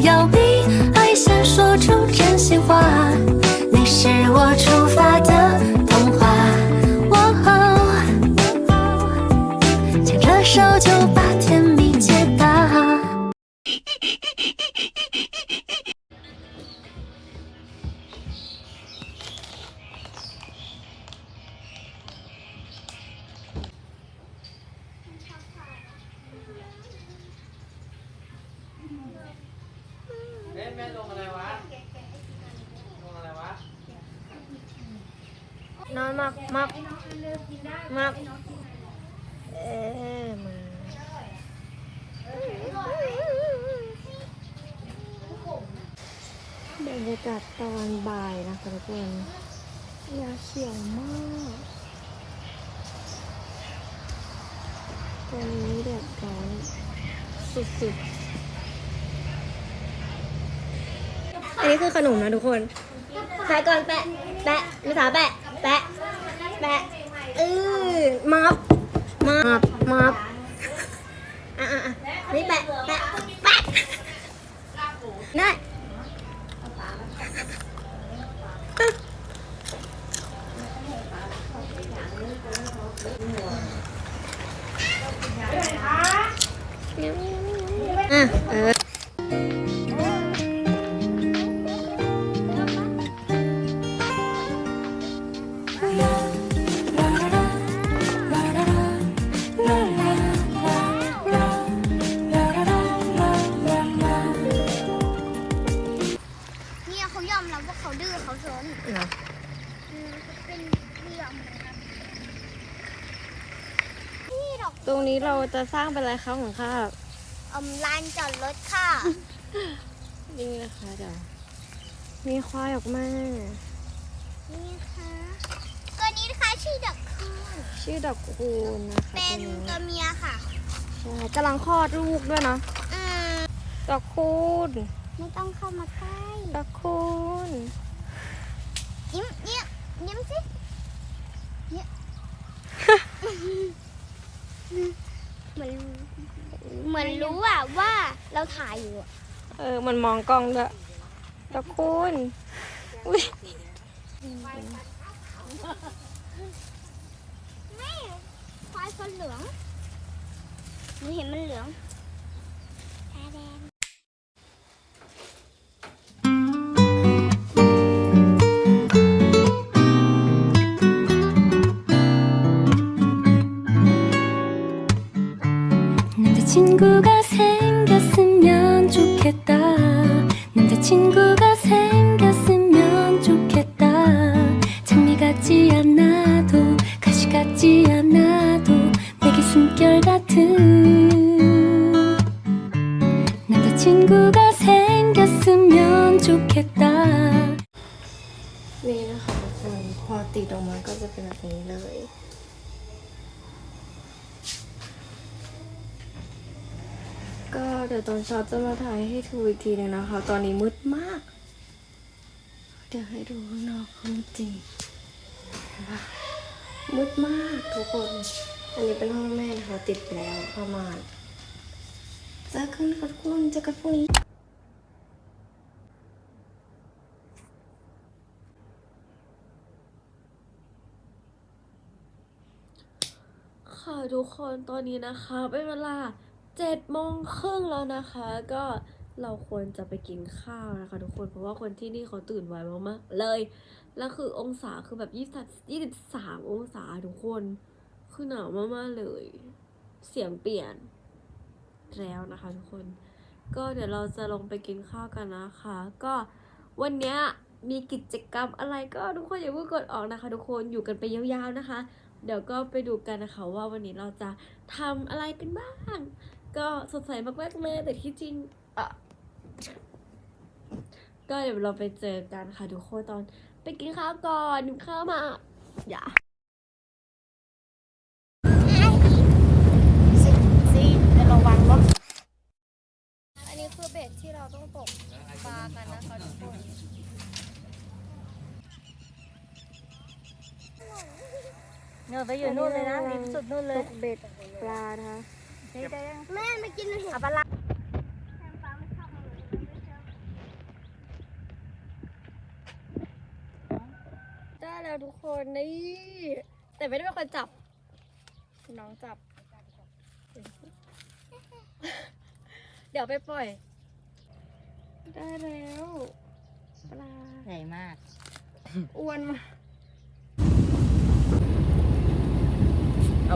要比爱先说出真心话。你是我出发的童话，哦，牵着手就把甜蜜解答。 นอนมักมักมักเอ๊ะมาบรรยากาศตอนบ่ายนะคะทุกคนยาเขียวมากตอนนี้แดดร้อนสุดๆ อันนี้คือขนมนะทุกคนแปะก่อนแปะ แปะมิสาแปะ แปะเออมับมับมับอะอะอะนี่แปะแปะแปะได้อะเออ เขายอมรับว่าเขาดื้อเขาซนเหรออืมเขาเป็นเรื่องนี่ดอกตรงนี้เราจะสร้างเป็นอะไรคะของข้าอมลานจอดรถค่ะ นี่นะคะเดี๋ยวมีควายออกมานี่ค่ะตัวนี้นะคะชื่อดอกคูณชื่อดอกคูณนะคะเป็นตัวตัวนี้เมียค่ะ ใช่กำลังคลอดลูกด้วยเนาะอืมดอกคูณไม่ต้องเข้ามาใกล้ ดอกคูณยิ้มยิ้มยิ้มสิยิ้มเหมือนเหมือนรู้อะว่าเราถ่ายอยู่อะเออ มันมองกล้องด้วยดอกคูณอุ้ยไม่ควายคนเหลืองหนูเห็นมันเหลือง 남자친구가 생겼으면 좋겠다 남자친구가 생겼으면 좋겠다 장미 같지 않아도 가시 같지 않아도 내게 숨결 같은 남자친구가 생겼으면 좋겠다 นี่นะคะทุกคนพอติดออกมาก็จะเป็นแบบนี้เลย เดี๋ยวตอนเช้าจะมาถ่ายให้ดูอีกทีหนึงนะคะ ตอนนี้มืดมาก เดี๋ยวให้ดูข้างนอกเขามืดจริงมืดมากทุกคน อันนี้เป็นห้องแม่นะคะติดแล้วประมาณเจอกันค่ะทุกคนเจอกันพรุ่งนี้ค่ะทุกคนตอนนี้นะคะเป็นเวลา เจ็ดโมงครึ่งแล้วนะคะ ก็เราควรจะไปกินข้าวนะคะ ทุกคนเพราะว่าคนที่นี่เขาตื่นไวมากๆเลย แล้วคือองศาคือแบบยี่สิบยี่สิบสามองศาทุกคนคือหนาวมากๆเลย เสียงเปลี่ยนแล้วนะคะทุกคน ก็เดี๋ยวเราจะลงไปกินข้าวกันนะคะ ก็วันเนี้ยมีกิจกรรมอะไรก็ทุกคนอย่าเพิ่งกดออกนะคะ ทุกคนอยู่กันไปยาวๆนะคะ เดี๋ยวก็ไปดูกันนะคะว่าวันนี้เราจะทำอะไรกันบ้าง ก็สดใสมากๆเลยแต่ที่จริงอะก็เดี๋ยวเราไปเจอกันค่ะทุกคนตอน ไปกินข้าวก่อนกินข้าวมา อย่าซีจะระวังรถอันนี้คือเบ็ดที่เราต้องตกปลากันนะคะทุกคน เนอไปอยู่นู่นเลยนะริมสุดนู่นเลยตกเบ็ดปลานะคะ แม่ไปกินเห็ดเอาปลาได้แล้วทุกคนนี่ แต่ไม่ได้เป็นคนจับ น้องจับ เดี๋ยวไปปล่อย ได้แล้ว ปลาใหญ่มาก อ้วนมาก เ